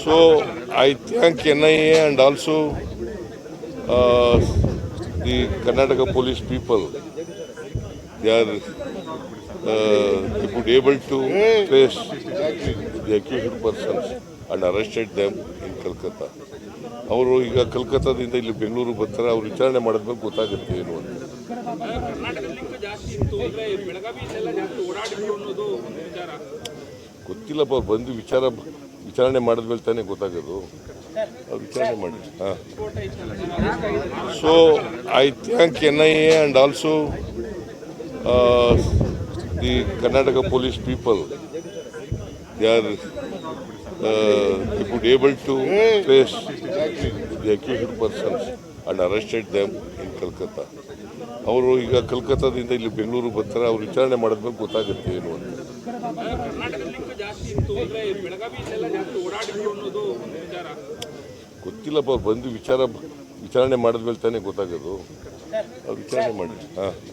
So I thank NIA and also uh, the Karnataka police people. They are uh, they could able to trace the accused persons and arrested them in Calcutta. ಅವರು ಈಗ ಕಲ್ಕತ್ತಾದಿಂದ ಇಲ್ಲಿ ಬೆಂಗಳೂರು ಬರ್ತಾರೆ ಅವ್ರು ವಿಚಾರಣೆ ಮಾಡಿದ್ಮೇಲೆ ಗೊತ್ತಾಗುತ್ತೆ ಏನು ಅಂತ ಗೊತ್ತಿಲ್ಲಪ್ಪ ಅವ್ರು ಬಂದು ವಿಚಾರ ವಿಚಾರಣೆ ಮಾಡಿದ್ಮೇಲೆ ತಾನೇ ಗೊತ್ತಾಗೋದು. ವಿಚಾರಣೆ ಮಾಡಿ ಹಾಂ. So I thank N I A and also the Karnataka police people they are they able to face the accused persons and arrested them in Calcutta ಅವರು ಈಗ ಕಲ್ಕತ್ತಾದಿಂದ ಇಲ್ಲಿ ಬೆಂಗಳೂರು ಬರ್ತಾರೆ. ಅವ್ರು ವಿಚಾರಣೆ ಮಾಡಿದ್ಮೇಲೆ ಗೊತ್ತಾಗುತ್ತೆ ಏನು ಅಂತ. ಗೊತ್ತಿಲ್ಲಪ್ಪ ಬಂದು ವಿಚಾರ ವಿಚಾರಣೆ ಮಾಡಿದ್ಮೇಲೆ ತಾನೇ ಗೊತ್ತಾಗೋದು. ವಿಚಾರಣೆ ಮಾಡಿ ಹಾಂ.